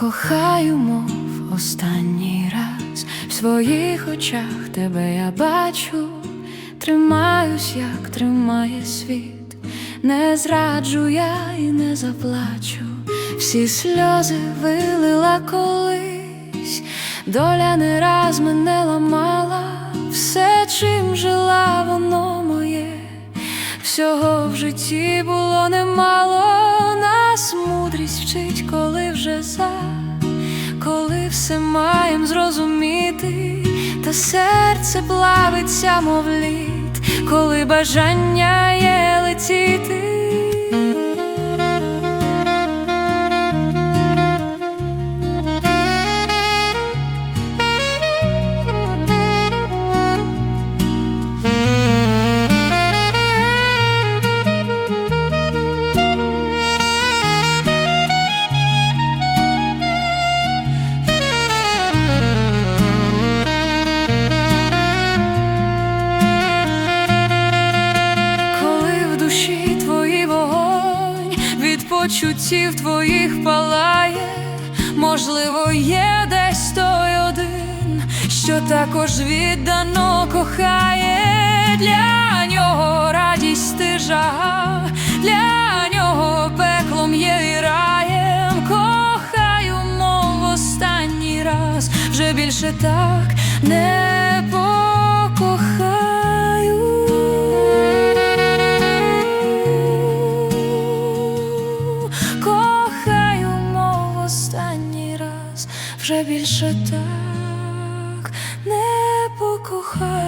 Кохаю, мов останній раз. В своїх очах тебе я бачу, тримаюсь, як тримає світ, не зраджу я і не заплачу, всі сльози вилила колись, доля не раз мене ламала, все, чим жила, воно моє. Всього в житті все маєм зрозуміти, та серце плавиться, мов лід, коли бажання є летіти. Почуттів твоїх палає, можливо, є десь той один, що також віддано кохає, для нього радість ти жага, для нього пеклом є і раєм, кохаю, мов останній раз, вже більше так не останній раз, вже більше так не покохаю.